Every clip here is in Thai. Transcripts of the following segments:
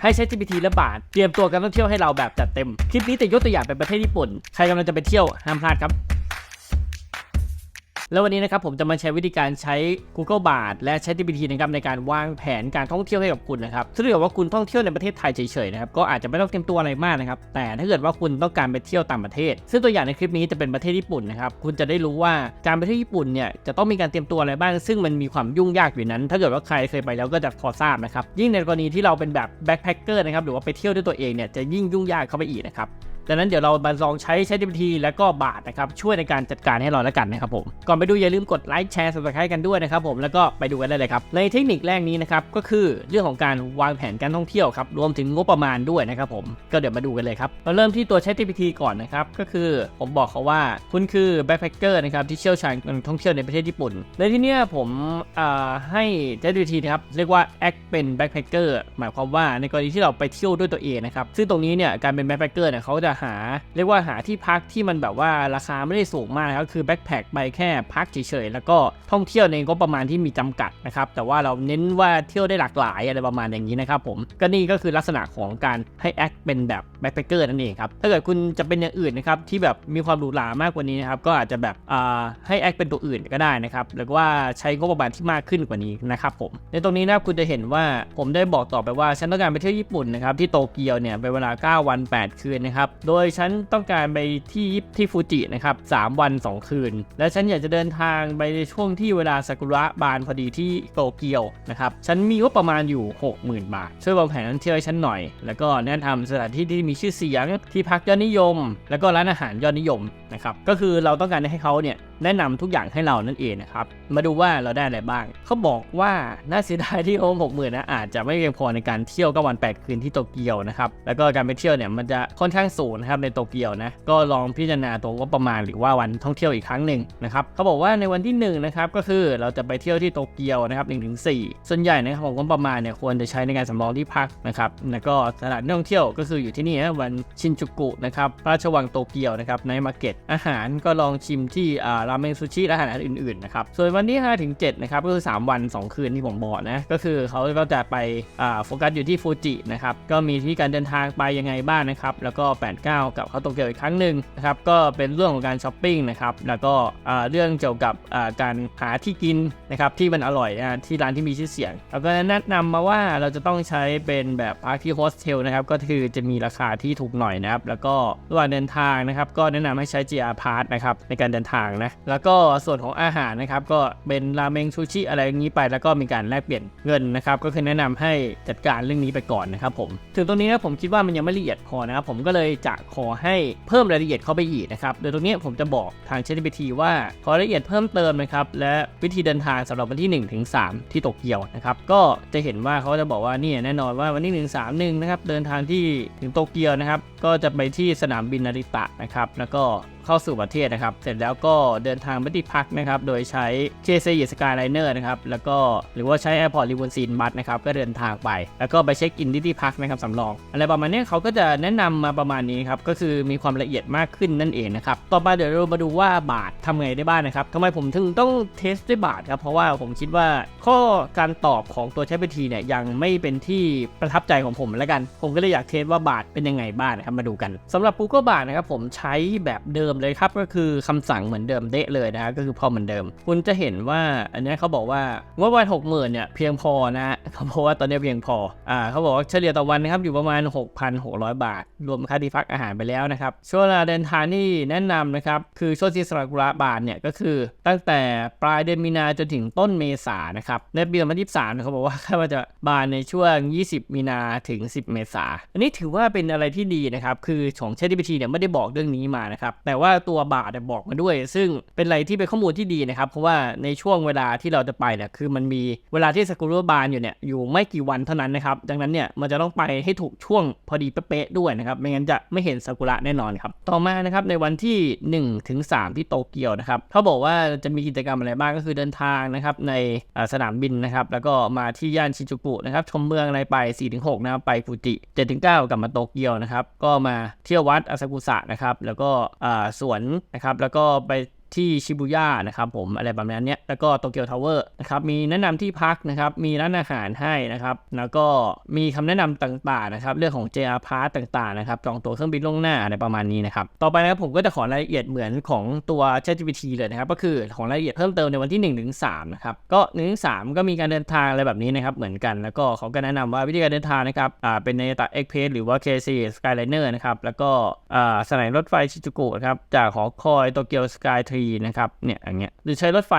ให้ ChatGPT และบาทเตรียมตัวการท่องเที่ยวให้เราแบบจัดเต็ม คลิปนี้แต่ยกตัวอย่างเป็นประเทศญี่ปุ่น ใครกำลังจะไปเที่ยวห้ามพลาดครับ แล้ววันนี้นะครับผมจะมาใช้วิธีการใช้ Google Bard และ ChatGPT นะครับในการวางแผนการท่องเที่ยวให้กับคุณนะครับถ้าเกิดว่าคุณท่องเที่ยวในประเทศไทยเฉยๆนะครับก็อาจจะไม่ต้องเตรียมตัวอะไรมากนะครับแต่ถ้าเกิดว่าคุณต้องการไปเที่ยวต่างประเทศ ซึ่งตัวอย่างในคลิปนี้จะเป็นประเทศญี่ปุ่นนะครับคุณจะได้รู้ว่าการไปเที่ยวญี่ปุ่นเนี่ยจะต้องมีการเตรียมตัวอะไรบ้าง ซึ่งมันมีความยุ่งยากอยู่นั้น ถ้าเกิดว่าใครเคยไปแล้วก็จะพอทราบนะครับยิ่งในกรณีที่เราเป็นแบบแบ็คแพคเกอร์นะครับหรือว่าไปเที่ยวด้วยตัวเองเนี่ยจะยิ่งยุ่งยากเข้าไปอีกนะครับ ดังนั้นเดี๋ยวเรามาลองใช้ ChatGPT แล้วก็บาทนะครับช่วยในการจัดการให้เราแล้วกันนะครับผมก่อนไปดูอย่าลืมกดไลค์แชร์ subscribe กันด้วยนะครับผมแล้วก็ไปดูกันได้เลยครับในเทคนิคแรกนี้นะครับก็คือเรื่องของการวางแผนการท่องเที่ยวครับรวมถึงงบประมาณด้วยนะครับผมก็เดี๋ยวมาดูกันเลยครับเราเริ่มที่ตัว ChatGPT ก่อนนะครับก็คือผมบอกเขาว่าคุณคือ backpacker นะครับที่เชี่ยวชาญการท่องเที่ยวในประเทศญี่ปุ่นในที่นี้ผมให้ ChatGPT นะครับเรียกว่า act เป็น backpacker หมายความว่าในกรณีที่เราไปเที่ยวด้วยตัวเองนะครับซึ่งตรงนี้เนี่ยการเป็น backpacker เนี่ยเขาจะหา เรียกว่าหาที่พักที่มันแบบว่าราคาไม่ได้สูงมากนะครับคือ backpack ไปแค่พักเฉยๆแล้วก็ท่องเที่ยวในงบประมาณที่มีจำกัดนะครับแต่ว่าเราเน้นว่าเที่ยวได้หลากหลายอะไรประมาณอย่างนี้นะครับผมก็นี่ก็คือลักษณะของการให้ act เป็นแบบ backpacker นั่นเองครับถ้าเกิดคุณจะเป็นอย่างอื่นนะครับที่แบบมีความหรูหรามากกว่านี้นะครับก็อาจจะแบบให้ act เป็นตัวอื่นก็ได้นะครับหรือว่าใช้งบประมาณที่มากขึ้นกว่านี้นะครับผมในตรงนี้นะครับคุณจะเห็นว่าผมได้บอกต่อไปว่าฉันต้องการไปเที่ยวญี่ปุ่นนะครับที่โตเกียวเนี่ยเป็นเวลา 9 วัน 8 คืนนะครับโดยฉันต้องการไปที่ที่ฟูจินะครับ 3 วัน 2 คืน และฉันอยากจะเดินทางไปในช่วงที่เวลาซากุระบานพอดีที่โตเกียวนะครับ ฉันมีงบประมาณอยู่ 60,000 บาท ช่วยวางแผนท่องเที่ยวให้ฉันหน่อย แล้วก็แนะนำสถานที่ที่มีชื่อเสียงที่พักยอดนิยม แล้วก็ร้านอาหารยอดนิยมนะครับ ก็คือเราต้องการให้เขาเนี่ยแนะนำทุกอย่างให้เรานั่นเองนะครับ มาดูว่าเราได้อะไรบ้าง เขาบอกว่าน่าเสียดายที่โอมหกหมื่นนะอาจจะไม่เพียงพอในการเที่ยวก็วัน 8 คืนที่โตเกียวนะครับ แล้วก็การไปเที่ยวเนี่ยมันจะค่อนข้างสูงนะครับในโตเกียวนะ ก็ลองพิจารณาตัวงบประมาณหรือว่าวันท่องเที่ยวอีกครั้งหนึ่งนะครับ เขาบอกว่าในวันที่1นงนะครับก็คือเราจะไปเที่ยวที่โตเกียวนะครับ1นถึงสส่วนใหญ่นะครับของงบประมาณเนี่ยควรจะใช้ในการสำรองที่พักนะครับ แล้วก็สถานที่ท่องเที่ยวก็คืออยู่ที่นี่นะวันชินจูกุนะครับพระราชวังโตเกียวนะครับในมาร์เก็ต อาหารก็ลองชิมที่อ่าราเมงซูชิและอาหารอื่นๆนะครับส่วนวันที่5ถึง7นะครับก็คือ 3 วัน 2 คืนที่ผมบอกนะก็คือเขาก็จะไปโฟกัสอยู่ที่ฟูจินะครับก็มีที่การเดินทางไปยังไงบ้างนะครับแล้วก็ 89 กับเขาโตเกียวอีกครั้งหนึ่งนะครับก็เป็นเรื่องของการช้อปปิ้งนะครับแล้วก็เรื่องเกี่ยวกับการหาที่กินนะครับที่มันอร่อยนะที่ร้านที่มีชื่อเสียงแล้วก็แนะนำมาว่าเราจะต้องใช้เป็นแบบพักที่โฮสเทลนะครับก็คือจะมีราคาที่ถูกหน่อยนะครับแล้วก็ระหว่างเดินทางนะครับก็แนะนำให้ใช้ GR Pass นะครับในการเดินทางนะแล้วก็ส่วนของอาหารนะครับก็เป็นราเมงซูชิอะไรอย่างนี้ไป แล้วก็มีการแลกเปลี่ยนเงินนะครับก็คือแนะนำให้จัดการเรื่องนี้ไปก่อนนะครับผมถึงตรงนี้นะผมคิดว่ามันยังไม่ละเอียดพอนะครับผมก็เลยจะขอให้เพิ่มรายละเอียดเข้าไปอีกนะครับโดยตรงนี้ผมจะบอกทาง ChatGPT ว่าขอรายละเอียดเพิ่มเติมนะครับและวิธีเดินทางสำหรับวันที่ 1 ถึง 3 ที่โตเกียวนะครับก็จะเห็นว่าเขาจะบอกว่านี่แน่นอนว่าวันที่1 3 1นะครับเดินทางที่ถึงโตเกียวนะครับก็จะไปที่สนามบินนาริตะนะครับแล้วก็ เข้าสู่ประเทศนะครับ เสร็จแล้วก็เดินทางไปที่พักนะครับ โดยใช้ k c y Skyliner นะครับ แล้วก็หรือว่าใช้ Airport Limousine Bus นะครับ ก็เดินทางไป แล้วก็ไปเช็คอินที่ที่พักนะครับสำรอง อะไรประมาณนี้เขาก็จะแนะนำมาประมาณนี้ครับ ก็คือมีความละเอียดมากขึ้นนั่นเองนะครับ ต่อไปเดี๋ยวเรามาดูว่าบาททำไงได้บ้างนะครับทำไมผมถึงต้องเทสด้วยบาทครับ เพราะว่าผมคิดว่าข้อการตอบของตัว ChatGPT เนี่ยยังไม่เป็นที่ประทับใจของผมแล้วกัน ผมก็เลยอยากเทสว่าบาทเป็นยังไงบ้างนะครับ มาดูกันสำหรับ Google บาทนะครับผมใช้แบบเดิมเลยครับ ก็คือคำสั่งเหมือนเดิมเดะเลยนะครับก็คือพอเหมือนเดิม คุณจะเห็นว่าอันนี้เขาบอกว่างบประมาณหกหมื่นเนี่ยเพียงพอนะเขาบอกว่าตอนนี้เพียงพออ่าเขาบอกว่าเฉลี่ยต่อวันนะครับอยู่ประมาณ 6,600 บาท รวมค่าที่พักอาหารไปแล้วนะครับช่วงเวลาเดินทางที่แนะนำนะครับคือช่วงที่สระกุระบานเนี่ยก็คือตั้งแต่ปลายเดือนมีนาจนถึงต้นเมษานะครับในปี2023เขาบอกว่าคาดว่าจะบานในช่วง 20 มีนาถึง 10 เมษานอันนี้ถือว่าเป็นอะไรที่ดีนะครับคือของ ChatGPT เนี่ยไม่ได้บอกเรื่องนี้มานะครับแต่ว่า่าตัวบาทเนี่ยบอกมาด้วย ซึ่งเป็นอะไรที่เป็นข้อมูลที่ดีนะครับ เพราะว่าในช่วงเวลาที่เราจะไปเนี่ยคือมันมีเวลาที่สกุลบานอยู่เนี่ยอยู่ไม่กี่วันเท่านั้นนะครับดังนั้นเนี่ยมันจะต้องไปให้ถูกช่วงพอดีเป๊ะๆด้วยนะครับไม่งั้นจะไม่เห็นซากุระแน่นอนครับต่อมานะครับในวันที่ 1 ถึง 3 ที่โตเกียวนะครับเขาบอกว่าจะมีกิจกรรมอะไรบ้างก็คือเดินทางนะครับในสนามบินนะครับแล้วก็มาที่ย่านชินจูกุนะครับชมเมืองอะไรไป 4-6นะครับไปฟูจิ 7-9 กลับมาโตเกียวนะครับก็มาเที่ยววัดอาซากุสะนะครับแล้วก็สวนนะครับแล้วก็ไป ที่ชิบูย่านะครับผมอะไรประมาณเนี้ยแล้วก็โตเกียวทาวเวอร์นะครับมีแนะนำที่พักนะครับมีร้านอาหารให้นะครับแล้วก็มีคำแนะนำต่างๆนะครับเรื่องของ JR Pass ต่างๆนะครับจองตัวเครื่องบินล่วงหน้าอะไรประมาณนี้นะครับต่อไปนะครับผมก็จะขอรายละเอียดเหมือนของตัว ChatGPT เลยนะครับก็คือของรายละเอียดเพิ่มเติมในวันที่1ถึง3นะครับก็1ถึง3ก็มีการเดินทางอะไรแบบนี้นะครับเหมือนกัน แล้วก็เขาก็แนะนำว่าวิธีการเดินทางนะครับอ่าเป็นในตา Express หรือว่า KC Skyliner นะครับแล้วก็อ่าสถานีรถไฟชิจูกุนะครับจากหอคอยโตเกียวสกายทรีนะครับเนี่ยอย่างเงี้ยหรือใช้รถไฟ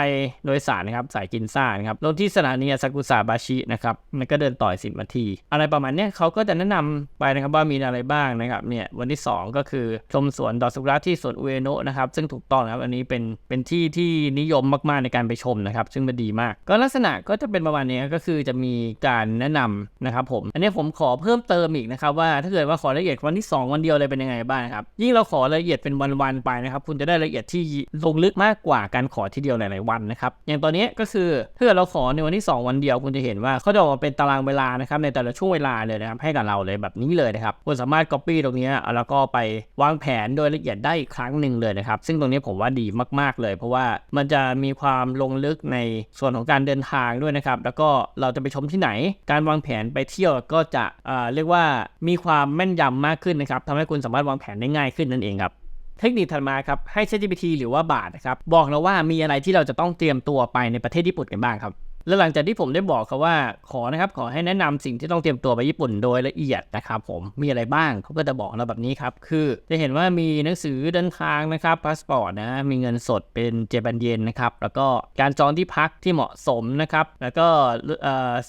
โดยสารนะครับสายกินซ่านะครับลงที่สถานีอาซากุสะบาชินะครับมันก็เดินต่อย10นาที อะไรประมาณเนี้ยเขาก็จะแนะนำไปนะครับว่ามีอะไรบ้างนะครับเนี่ยวันที่ 2 ก็คือชมสวนดอกซากุระที่สวนอุเอโนะนะครับซึ่งถูกต้องนะครับอันนี้เป็นเป็นที่ที่นิยมมากๆในการไปชมนะครับซึ่งมันดีมาก ก็ลักษณะก็จะเป็นประมาณนี้ก็คือจะมีการแนะนำนะครับผม อันนี้ผมขอเพิ่มเติมอีกนะครับว่าถ้าเกิดว่าขอรายละเอียดวันที่ 2 วันเดียวเลยเป็นยังไงบ้างครับยิ่งเราขอรายละเอียดเป็นวันๆไปนะครับคุณจะได้ละเอียดที่ลงลึกมากกว่าการขอทีเดียวหลายๆวันนะครับ อย่างตอนนี้ก็คือถ้าเกิดเราขอในวันที่ 2 วันเดียวคุณจะเห็นว่าเขาจะออกมาเป็นตารางเวลานะครับในแต่ละช่วงเวลาเลยนะครับให้กับเราเลยแบบนี้เลยนะครับคุณสามารถ copy ตรงนี้แล้วก็ไปวางแผนโดยละเอียดได้อีกครั้งหนึ่งเลยนะครับซึ่งตรงนี้ผมว่าดีมากๆเลย เพราะว่ามันจะมีความลงลึกในส่วนของการเดินทางด้วยนะครับแล้วก็เราจะไปชมที่ไหน การวางแผนไปเที่ยวก็จะเเรียกว่ามีความแม่นยำมากขึ้นนะครับทำให้คุณสามารถวางแผนได้ง่ายขึ้นนั่นเองครับ เทคนิคถัดมาครับให้ ChatGPT หรือว่าบาทนะครับบอกเราว่ามีอะไรที่เราจะต้องเตรียมตัวไปในประเทศญี่ปุ่นกันบ้างครับ แล้วหลังจากที่ผมได้บอกเขาว่าขอนะครับขอให้แนะนำสิ่งที่ต้องเตรียมตัวไปญี่ปุ่นโดยละเอียดนะครับผมมีอะไรบ้างเขาก็จะบอกเราแบบนี้ครับ คือจะเห็นว่ามีหนังสือเดินทางนะครับพาสปอร์ตนะมีเงินสดเป็นเจแปนเยนนะครับแล้วก็การจองที่พักที่เหมาะสมนะครับแล้วก็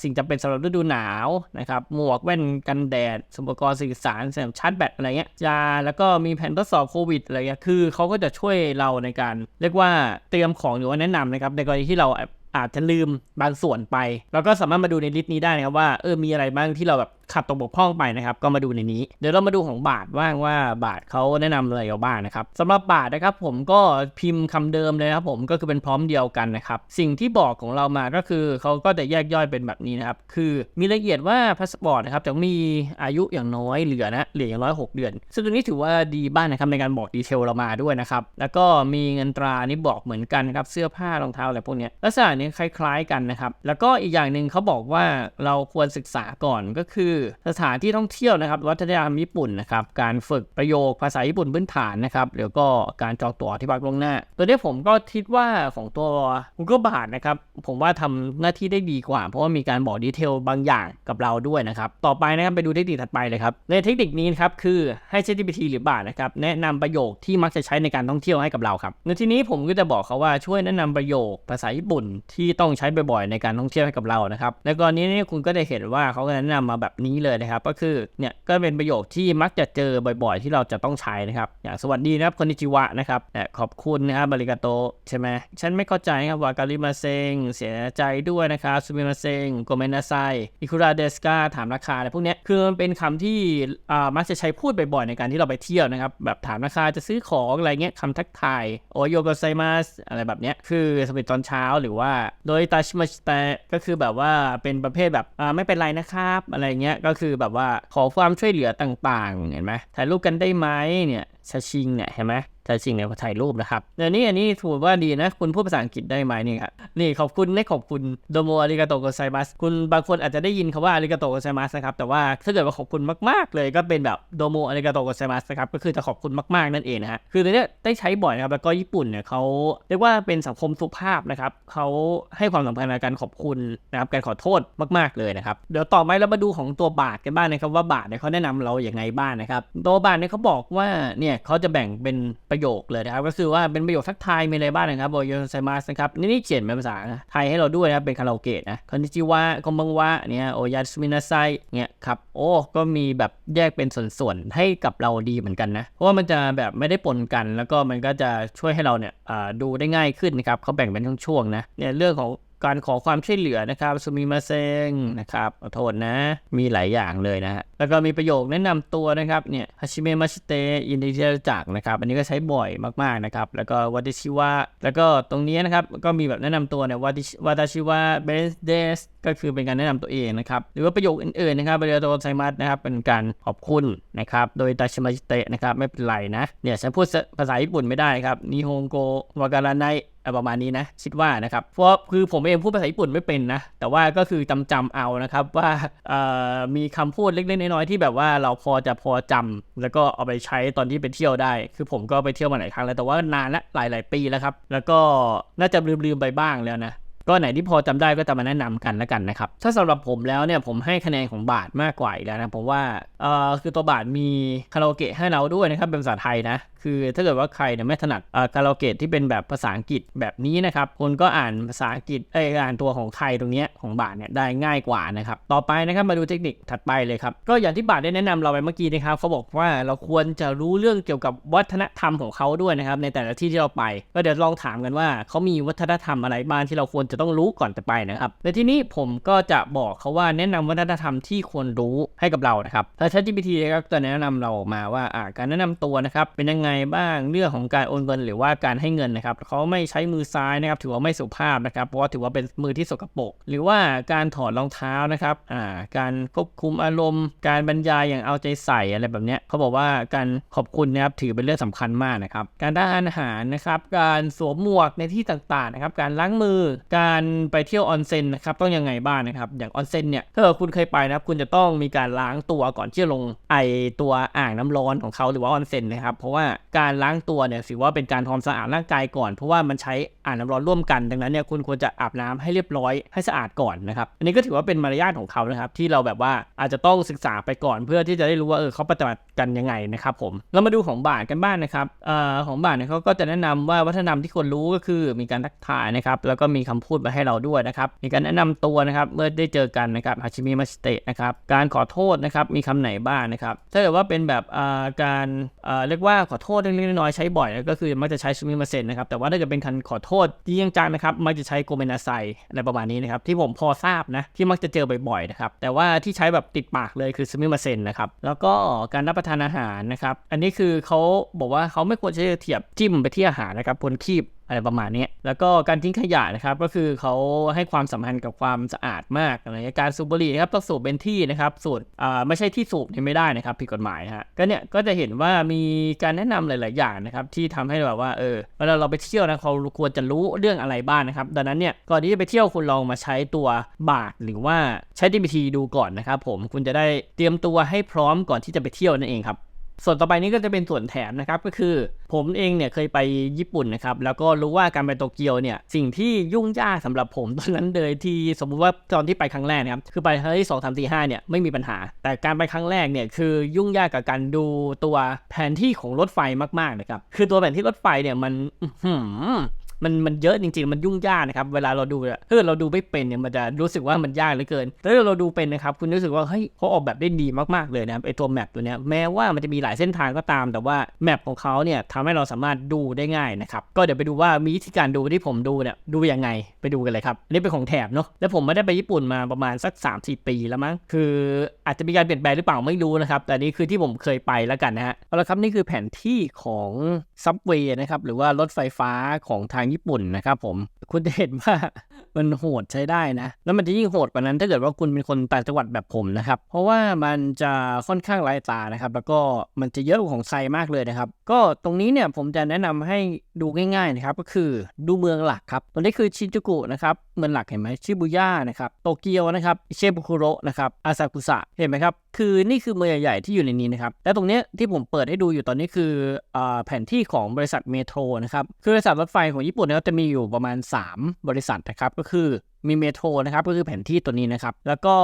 สิ่งจำเป็นสำหรับฤดูหนาวนะครับหมวกแว่นกันแดดสมอุปกรณ์สื่อสารสำหรับชาร์จแบตอะไรเงี้ยยาแล้วก็มีแผนทดสอบโควิดอะไรเงี้ยคือเขาก็จะช่วยเราในการ เรียกว่าเตรียมของหรือว่าแนะนำนะครับในกรณีที่เรา อาจจะลืมบางส่วนไปเราก็สามารถมาดูในลิสต์นี้ได้นะครับว่าเออมีอะไรบ้างที่เราแบบ ขัดตกบกพร่องไปนะครับ ก็มาดูในนี้ เดี๋ยวเรามาดูของบาทว่างว่าบาทเขาแนะนำอะไรเราบ้างนะครับสำหรับบาทนะครับผมก็พิมพ์คำเดิมเลยครับผมก็คือเป็นพร้อมเดียวกันนะครับสิ่งที่บอกของเรามาก็คือเขาก็จะแยกย่อยเป็นแบบนี้นะครับคือมีละเอียดว่าพาสปอร์ตนะครับจะมีอายุอย่างน้อยเหลือนะเหลืออย่างน้อย6เดือน ซึ่งตรงนี้ถือว่าดีบ้างนะครับในการบอกดีเทลเรามาด้วยนะครับแล้วก็มีเงินตรานี่บอกเหมือนกันนะครับเสื้อผ้ารองเท้าอะไรพวกนี้ลักษณะนี้คล้าย ๆ กันนะครับแล้วก็อีกอย่างหนึ่งเขาบอกว่าเราควรศึกษาก่อนก็คือสถานที่ท่องเที่ยวนะครับวัฒนธรรมญี่ปุ่นนะครับการฝึกประโยคภาษาญี่ปุ่นพื้นฐานนะครับแล้วก็การจองตั๋วที่พักล่วงหน้า ตัวนี้ผมก็คิดว่าของตัว Google บาทนะครับผมว่าทำหน้าที่ได้ดีกว่า เพราะว่ามีการบอกดีเทลบางอย่างกับเราด้วยนะครับต่อไปนะครับไปดูเทคนิคถัดไปเลยครับในเทคนิคนี้นครับคือให้ ChatGPT หรือบาทนะครับแนะนำประโยคที่มักจะใช้ในการท่องเที่ยวให้กับเราครับในที่นี้ผมก็จะบอกเขาว่าช่วยแนะนำประโยคภาษาญี่ปุ่นที่ต้องใช้บ่อยๆในการท่องเที่ยวให้กับเรานะครับในกรณีนี้คุณก็จะเห็นว่าเขาก็แนะนำมาแบบนี้เลยนะครับ ก็คือเนี่ยก็เป็นประโยคที่มักจะเจอบ่อยๆ ที่เราจะต้องใช้นะครับอย่างสวัสดีนะครับคนนิจิวะนะครับแขอบคุณนะครับบริกาโตใช่ไหมฉันไม่เข้าใจครับวาการิมาเซงเสียใจด้วยนะครับซูมิมาเซงโกเมนาไซอิคุระเดสกาถามราคาอะไรพวกเนี้ยคือมันเป็นคำที่อ่ามักจะใช้พูดบ่อยๆในการที่เราไปเที่ยวนะครับแบบถามราคาจะซื้อของอะไรเงี้ยคำทักทายโอโยโกไซมัสอะไรแบบเนี้ยคือสมัยตอนเช้าหรือว่าโดยตาชิมาชิตะก็คือแบบว่าเป็นประเภทแบบอ่าไม่เป็นไรนะครับอะไรเงี้ยก็คือแบบว่าขอความช่วยเหลือต่างๆ เห็นไหมถ่ายรูปกันได้ไหมเนี่ยชาชิงเนี่ยเห็นไหม ชาชิงเนี่ยถ่ายรูปนะครับเดี๋ยวนี้อันนี้ถือว่าดีนะ คุณพูดภาษาอังกฤษได้ไหมนี่ครับนี่ขอบคุณได้ขอบคุณโดโมอาริกาโตโกไซมัสคุณบางคนอาจจะได้ยินคำว่าอาริกาโตโกไซมัสนะครับแต่ว่าถ้าเกิดว่าขอบคุณมาก ๆ เลยก็เป็นแบบโดโมอาริกาโตโกไซมัสนะครับก็คือจะขอบคุณมาก ๆ นั่นเองนะฮะคือตัวนี้ได้ใช้บ่อยนะครับแล้วก็ญี่ปุ่นเนี่ยเขาเรียกว่าเป็นสังคมสุภาพนะครับเขาให้ความสำคัญในการขอบคุณนะครับการขอโทษมาก ๆ เลยนะครับเดี๋ยวต่อไปเรามาดูของตัวบาทกันบ้างนะครับว่าบาทเนี่ยเขาแนะนำเราอย่างไงบ้างนะครับตัวบาทเนี่ยเขาบอกว่าเนี่ยเขาจะแบ่งเป็นประโยคเลยนะครับก็คือว่าเป็นประโยคทักทายมีอะไรบ้างนะครับโอโยไซมัสนะครับนี่นี่เขียนเป็นภาษาไทยให้เราด้วยนะครับเป็นคาราโอเกะนะคอนนิจิวะคอมบังวะเนี่ยโอยาสมินาไซเนี่ยครับโอ้ก็มีแบบแยกเป็นส่วนๆให้กับเราดีเหมือนกันนะเพราะว่ามันจะแบบไม่ได้ปนกัน แล้วก็มันก็จะช่วยให้เราเนี่ยดูได้ง่ายขึ้นนะครับเขาแบ่งเป็นช่วงๆนะเนี่ยเรื่องของ การขอความช่วยเหลือนะครับสุมิมาเซงนะครับขอโทษนะ มีหลายอย่างเลยนะฮะแล้วก็มีประโยคแนะนำตัวนะครับเนี่ยฮาชิเมะมาชิเตะยินดีที่ได้รู้จักนะครับ อันนี้ก็ใช้บ่อยมากๆนะครับ แล้วก็วัตชิวะแล้วก็ตรงนี้นะครับก็มีแบบแนะนำตัวเนี่ยวัตวัตชิวะเบสเดสก็คือเป็นการแนะนำตัวเองนะครับ หรือว่าประโยคอื่นๆนะครับบริโตไซมัสนะครับเป็นการขอบคุณนะครับ โดยตาชิมาชิเตะนะครับไม่เป็นไรนะเนี่ยฉันพูดภาษาญี่ปุ่นไม่ได้ครับนิฮงโกวาการาไนไร ประมาณนี้นะคิดว่านะครับเพราะคือผมเองพูดภาษาญี่ปุ่นไม่เป็นนะ แต่ว่าก็คือจำจำเอานะครับว่ามีคำพูดเล็กๆน้อยๆที่แบบว่าเราพอจะพอจำแล้วก็เอาไปใช้ตอนที่ไปเที่ยวได้ คือผมก็ไปเที่ยวมาหลายครั้งแล้วแต่ว่านานละหลาย ๆ ปีแล้วครับ แล้วก็น่าจะลืมๆไปบ้างแล้วนะก็ไหนที่พอจำได้ก็จะมาแนะนำกันแล้วกันนะครับ ถ้าสำหรับผมแล้วเนี่ยผมให้คะแนนของบาทมากกว่าอีกแล้วนะผมว่าเอ่อคือตัวบาทมีคาราโอเกะให้เราด้วยนะครับเป็นภาษาไทยนะคือถ้าเกิดว่าใครเนี่ยไม่ถนัดคาราโอเกะที่เป็นแบบภาษาอังกฤษแบบนี้นะครับคุณก็อ่านภาษาอังกฤษเอ้อ่านตัวของไทยตรงนี้ของบาทเนี่ยได้ง่ายกว่านะครับ ต่อไปนะครับมาดูเทคนิคถัดไปเลยครับ ก็อย่างที่บาทได้แนะนำเราไปเมื่อกี้นะครับเขาบอกว่าเราควรจะรู้เรื่องเกี่ยวกับวัฒนธรรมของเขาด้วยนะครับในแต่ละที่ที่เราไป ก็เดี๋ยวลองถามกันว่าเขามีวัฒนธรรมอะไรบ้างที่เราควรจะต้องรู้ก่อนจะไปนะครับในที่นี้ผมก็จะบอกเขาว่าแนะนำวัฒนธรรมที่ควรรู้ให้กับเรานะครับถ้า ChatGPT นะครับจะแนะนำเราออกมาว่าอ่าการแนะนำตัวนะครับเป็นยังไงบ้างเรื่องของการโอนเงินหรือว่าการให้เงินนะครับเขาไม่ใช้มือซ้ายนะครับ ถือว่าไม่สุภาพนะครับ เพราะว่าถือว่าเป็นมือที่สกปรกหรือว่าการถอดรองเท้านะครับอ่าการควบคุมอารมณ์ การบรรยายอย่างเอาใจใส่อะไรแบบเนี้ยเขาบอกว่าการขอบคุณนะครับถือเป็นเรื่องสำคัญมากนะครับ การทานอาหารนะครับ การสวมหมวกในที่ต่างๆนะครับ การล้างมือ การไปเที่ยวออนเซ็นนะครับต้องยังไงบ้างนะครับ อย่างออนเซ็นเนี่ยถ้าคุณเคยไปนะครับ คุณจะต้องมีการล้างตัวก่อนที่จะลงไอตัวอ่างน้ำร้อนของเขาหรือว่าออนเซ็นนะครับ เพราะว่าการล้างตัวเนี่ยถือว่าเป็นการทำความสะอาดร่างกายก่อน เพราะว่ามันใช้อ่างน้ำร้อนร่วมกันดังนั้นเนี่ยคุณควรจะอาบน้ำให้เรียบร้อยให้สะอาดก่อนนะครับอันนี้ก็ถือว่าเป็นมารยาทของเขานะครับที่เราแบบว่าอาจจะต้องศึกษาไปก่อน เพื่อที่จะได้รู้ว่าเออเขาปฏิบัติกันยังไงนะครับผมเรามาดูของบาทกันบ้างนะครับเอ่อของบาทเนี่ยเขาก็จะแนะนำว่าวัฒนธรรมที่ควรรู้ก็คือมีการทักทายนะครับแล้วก็มีคำพูดมาให้เราด้วยนะครับมีการแนะนำตัวนะครับเมื่อได้เจอกันนะครับฮาชิมิมาสเตะนะครับการขอโทษนะครับมีคำไหนบ้างนะครับถ้าเกิดว่าเป็นแบบอ่าการเอ่อเรียกว่าขอโทษเล็กๆน้อยๆใช้บ่อยก็คือมักจะใช้ซูมิมาเซนนะครับแต่ว่าถ้าเกิดเป็นคันขอโทษที่ยังจังนะครับมักจะใช้โกเมนาไซอะไรประมาณนี้นะครับที่ผมพอทราบนะที่มักจะเจอบ่อยๆนะครับแต่ว่าที่ใช้แบบติดปากเลยคือซูมิมาเซนนะครับแล้วก็การรับประทานอาหารนะครับอันนี้คือเขาบอกว่าเขาไม่ควรใช้เทียบจิ้มไปที่อาหารนะครับบนคีบ อะไรประมาณนี้ แล้วก็การทิ้งขยะนะครับ ก็คือเขาให้ความสำคัญกับความสะอาดมากอะไรการสูบบุหรี่นะครับต้องสูบเป็นที่นะครับ สูบอ่าไม่ใช่ที่สูบเนี่ยไม่ได้นะครับ ผิดกฎหมายนะฮะ ก็เนี่ยก็จะเห็นว่ามีการแนะนำหลาย ๆ อย่างนะครับ ที่ทำให้แบบว่า เออ เวลาเราไปเที่ยวนะเขาควรจะรู้เรื่องอะไรบ้างนะครับ ดังนั้นเนี่ย ก่อนที่จะไปเที่ยวคุณลองมาใช้ตัวบาทหรือว่าใช้ GPT ดูก่อนนะครับผม คุณจะได้เตรียมตัวให้พร้อมก่อนที่จะไปเที่ยวนั่นเองครับ ส่วนต่อไปนี้ก็จะเป็นส่วนแถมนะครับก็คือ ผมเองเนี่ยเคยไปญี่ปุ่นนะครับแล้วก็รู้ว่าการไปโตเกียวเนี่ยสิ่งที่ยุ่งยากสำหรับผมตอนนั้นเลยที่สมมุติว่าตอนที่ไปครั้งแรกนะครับคือไปครั้งที่สองสามสี่ห้าเนี่ยไม่มีปัญหา แต่การไปครั้งแรกเนี่ยคือยุ่งยากกับการดูตัวแผนที่ของรถไฟมากๆนะครับคือตัวแผนที่รถไฟเนี่ยมันอื มันมันเยอะจริง ๆ มันยุ่งยากนะครับ เวลาเราดูอะถ้าเกิดเราดูไม่เป็นเนี่ยมันจะรู้สึกว่ามันยากเหลือเกินแต่ถ้าเราดูเป็นนะครับคุณรู้สึกว่าเฮ้ยเขาออกแบบได้ดีมากๆเลยนะครับไอตัวแมปตัวเนี้ยแม้ว่ามันจะมีหลายเส้นทางก็ตาม แต่ว่าแมปของเขาเนี่ยทำให้เราสามารถดูได้ง่ายนะครับก็เดี๋ยวไปดูว่ามีวิธีการดูที่ผมดูเนี่ยดูยังไงไปดูกันเลยครับนนี่เป็นของแถบเนาะแล้วผมไม่ได้ไปญี่ปุ่นมาประมาณสัก 3-4 ปีแล้วมั้งคืออาจจะมีการเปลี่ยนแปลงหรือเปล่าไม่รู้นะครับแต่นี่คือที่ผมเคยไปแล้วกันนะฮะเอาละครับนี่คือแผนที่ของซับเวย์นะครับหรือว่ารถไฟฟ้าของทางญี่ปุ่นนะครับผมคุณจะเห็นว่ามันโหดใช้ได้นะ แล้วมันจะยิ่งโหดกว่านั้นถ้าเกิดว่าคุณเป็นคนต่างจังหวัดแบบผมนะครับ เพราะว่ามันจะค่อนข้างไร้ตานะครับ แล้วก็มันจะเยอะกว่าของไทยมากเลยนะครับ ก็ตรงนี้เนี่ยผมจะแนะนำให้ดูง่ายๆนะครับ ก็คือดูเมืองหลักครับ ตรงนี้คือชินจูกุนะครับ เมืองหลักเห็นไหมชิบุย่านะครับโตเกียวนะครับอิเชบุคุโระนะครับอาซากุสะเห็นไหมครับคือนี่คือเมืองใหญ่ๆที่อยู่ในนี้นะครับและตรงนี้ที่ผมเปิดให้ดูอยู่ตอนนี้คืออแผนที่ของบริษัทเมโทรนะครับคือบริษัทรถไฟของญี่ปุ่นเนี่ยจะมีอยู่ประมาณ 3 บริษัทนะครับก็คือ มีเมโทรนะครับก็คือแผนที่ตัวนี้นะครับ แล้วก็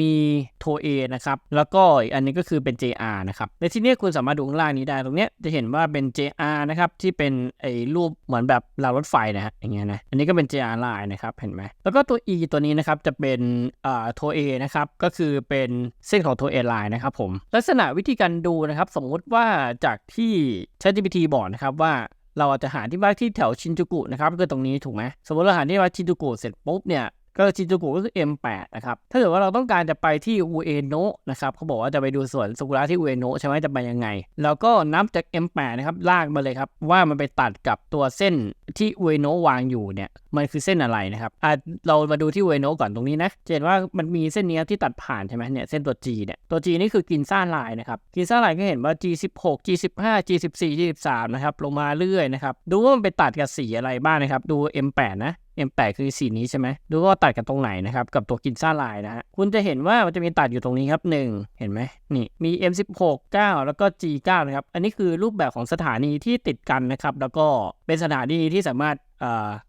มีโทเอนะครับ แล้วก็อีกอันนี้ก็คือเป็น JR นะครับในที่นี้คุณสามารถดูข้างล่างนี้ได้ตรงเนี้ยจะเห็นว่าเป็น JR นะครับที่เป็นไอ้รูปเหมือนแบบรางรถไฟนะฮะอย่างเงี้ยนะอันนี้ก็เป็น JR Line นะครับเห็นไหมแล้วก็ตัว E ตัวนี้นะครับจะเป็นอ่าโทเอนะครับก็คือเป็นเส้นของโทเอไลน์นะครับผมลักษณะวิธีการดูนะครับ สมมุติว่าจากที่ ChatGPT บอกนะครับว่า เราอาจจะหาที่พักที่แถวชินจูกุนะครับก็คือตรงนี้ถูกไหมสมมติเราหาที่พักชินจูกุเสร็จปุ๊บเนี่ย ก็ชินจูกุก็คือ M8 นะครับ ถ้าเกิดว่าเราต้องการจะไปที่อุเอโนะนะครับเขาบอกว่าจะไปดูสวนซากุระที่อุเอโนะใช่ไหมจะไปยังไง แล้วก็นับจาก M8 นะครับลากมาเลยครับ ว่ามันไปตัดกับตัวเส้นที่อุเอโนะวางอยู่เนี่ยมันคือเส้นอะไรนะครับอะเรามาดูที่อุเอโนะก่อนตรงนี้นะจะเห็นว่ามันมีเส้นนี้ที่ตัดผ่านใช่ไหมเนี่ยเส้นตัว G เนี่ยตัว G นี่คือกินซ่าไลน์นะครับกินซ่าไลน์ก็เห็นว่า G16 G15 G14 G13 นะครับลงมาเรื่อยนะครับดูว่ามันไปตัดกับสีอะไรบ้างนะครับดู M8 นะ M8 คือสีนี้ใช่ไหมดูว่าตัดกันตรงไหนนะครับ กับตัวกินซ่าลายนะฮะคุณจะเห็นว่ามันจะมีตัดอยู่ตรงนี้ครับ 1 เห็นไหมนี่มี M16 9 แล้วก็ G9 นะครับ อันนี้คือรูปแบบของสถานีที่ติดกันนะครับ แล้วก็เป็นสถานีที่สามารถ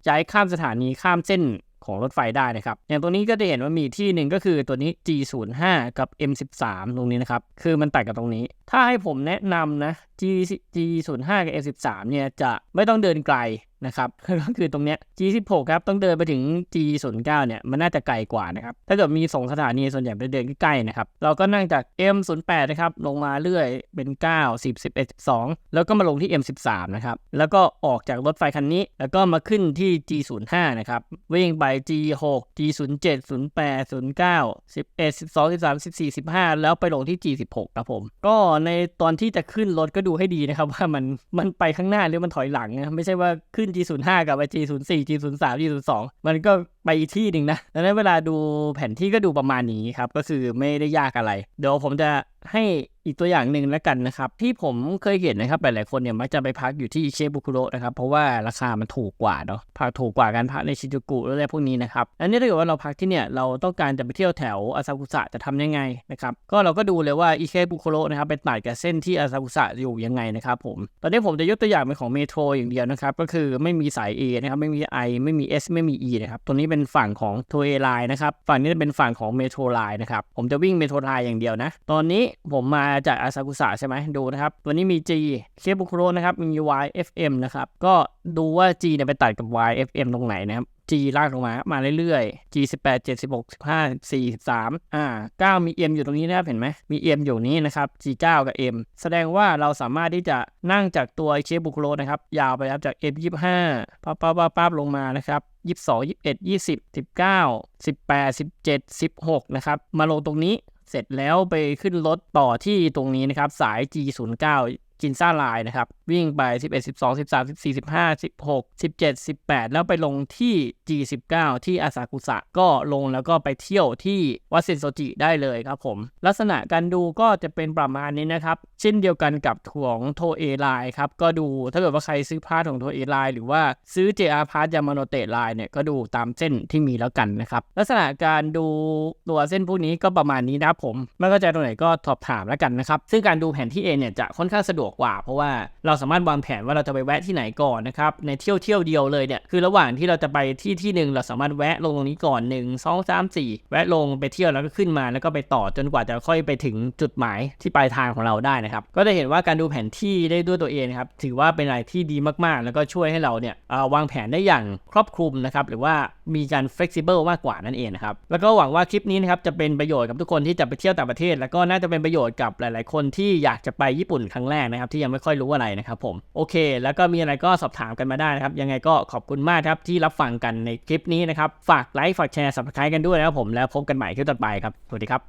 ย้ายข้ามสถานีข้ามเส้นของรถไฟได้นะครับ อย่างตรงนี้ก็จะเห็นว่ามีที่หนึ่งก็คือตัวนี้ G05 กับ M13 ตรงนี้นะครับ คือมันตัดกับตรงนี้ ถ้าให้ผมแนะนำนะ G G05 กับ M13 เนี่ยจะไม่ต้องเดินไกลนะครับก็คือตรงเนี้ย G16 ครับต้องเดินไปถึง G09 เนี่ยมันน่าจะไกลกว่านะครับถ้าเกิดมีส่งสถานีส่วนใหญ่ไปเดินใกล้ๆนะครับเราก็นั่งจาก M08 นะครับลงมาเรื่อยเป็น 9 10 11 12 แล้วก็มาลงที่ M13 นะครับแล้วก็ออกจากรถไฟคันนี้ แล้วก็มาขึ้นที่ G05 นะครับวิ่งไป G6 G07 08 09 11 12 13 14 15 แล้วไปลงที่ G16 ครับผมก็ในตอนที่จะขึ้นรถก็ดูให้ดีนะครับ ว่ามันมันไปข้างหน้าหรือมันถอยหลังนะไม่ใช่ว่าขึ้น G05 กับไป G04 G03 G02 มันก็ไปอีกที่หนึ่งนะดังนั้นเวลาดูแผนที่ก็ดูประมาณนี้ครับก็คือไม่ได้ยากอะไร เดี๋ยวผมจะให้ อีกตัวอย่างหนึ่งแล้วกันนะครับ ที่ผมเคยเห็นนะครับหลายๆคนเนี่ยมักจะไปพักอยู่ที่เชบุคุโรนะครับเพราะว่าราคามันถูกกว่าเนาะพักถูกกว่าการพักในชิจูกุหรือะไรพวกนี้นะครับอันนี้ถ้าเกิดว่าเราพักที่เนี่ยเราต้องการจะไปเที่ยวแถวอาซากุสะจะทำยังไงนะครับก็เราก็ดูเลยว่าอิเคบุคุโรนะครับไปตัดกับเส้นที่อาซากุสะอยู่ยังไงนะครับผมตอนนี้ผมจะยกตัวอย่างเป็นของเมโทรอย่างเดียวนะครับก็คือไม่มีสาย A นะครับไม่มี I ไม่มี S ไม่มี E นะครับตัวนี้เป็นฝั่งของโทเอไลน์นะครับฝั่งนี้จะเป็นฝั่งของเมโทรไลน์นะครับผมจะวิ่งเมโทรไลน์อย่างเดียวนะตอนนี้ผมมาจากอาซากุสะใช่ไหมดูนะครับตัวนี้มี G เคบุคุโรนะครับมี Y FM นะครับก็ดูว่า G เนี่ยไปตัดกับ Y FM ตรงไหนนะครับ G ลากลงมา มาเรื่อยๆ G 18 76 15 43อ่า9มี M อยู่ตรงนี้นะครับเห็นไหมมี M อยู่นี้นะครับ G 9กับ M แสดงว่าเราสามารถที่จะนั่งจากตัวเชฟบุคโรนะครับยาวไปครับจาก M 25ปั๊บปั๊บปั๊บปั๊บลงมานะครับ22 21 20 19 18 17 16นะครับมาลงตรงนี้ เสร็จแล้วไปขึ้นรถต่อที่ตรงนี้นะครับ สาย G09 จินซ่าไลน์นะครับ วิ่งไป 11 12 13 14 15 16 17 18 แล้วไปลงที่ G19 ที่อาซากุสะก็ลงแล้วก็ไปเที่ยวที่วัดเซนโซจิได้เลยครับผม ลักษณะการดูก็จะเป็นประมาณนี้นะครับ เช่นเดียวกันกับของโทเอไลน์ครับ ก็ดูถ้าเกิดว่าใครซื้อพาร์ทของโทเอไลน์หรือว่าซื้อ JR พาร์ทยามาโนเตไลน์เนี่ยก็ดูตามเส้นที่มีแล้วกันนะครับลักษณะการดูตัวเส้นพวกนี้ก็ประมาณนี้นะผมไม่เข้าใจตรงไหนก็สอบถามแล้วกันนะครับซึ่งการดูแผนที่เองเนี่ยจะค่อนข้างสะดวกกว่า เพราะว่าเราสามารถวางแผนว่าเราจะไปแวะที่ไหนก่อนนะครับในเที่ยวเที่ยวเดียวเลยเนี่ยคือระหว่างที่เราจะไปที่ที่หนึ่งเราสามารถแวะลงตรงนี้ก่อน1 2 3 4 แวะลงไปเที่ยวแล้วก็ขึ้นมาแล้วก็ไปต่อจนกว่าจะค่อยไปถึงจุดหมายที่ปลายทางของเราได้นะครับก็จะเห็นว่าการดูแผนที่ได้ด้วยตัวเองนะครับถือว่าเป็นอะไรที่ดีมากๆ แล้วก็ช่วยให้เราเนี่ยวางแผนได้อย่างครอบคลุมนะครับหรือว่า มีการ flexible มากกว่านั่นเองนะครับ แล้วก็หวังว่าคลิปนี้นะครับจะเป็นประโยชน์กับทุกคนที่จะไปเที่ยวต่างประเทศ แล้วก็น่าจะเป็นประโยชน์กับหลาย ๆ คนที่อยากจะไปญี่ปุ่นครั้งแรกนะครับที่ยังไม่ค่อยรู้อะไรนะครับผมโอเค แล้วก็มีอะไรก็สอบถามกันมาได้นะครับยังไงก็ขอบคุณมากครับที่รับฟังกันในคลิปนี้นะครับฝากไลค์ฝากแชร์สับสไครต์กันด้วยนะครับผมแล้วพบกันใหม่คลิปต่อไปครับสวัสดีครับ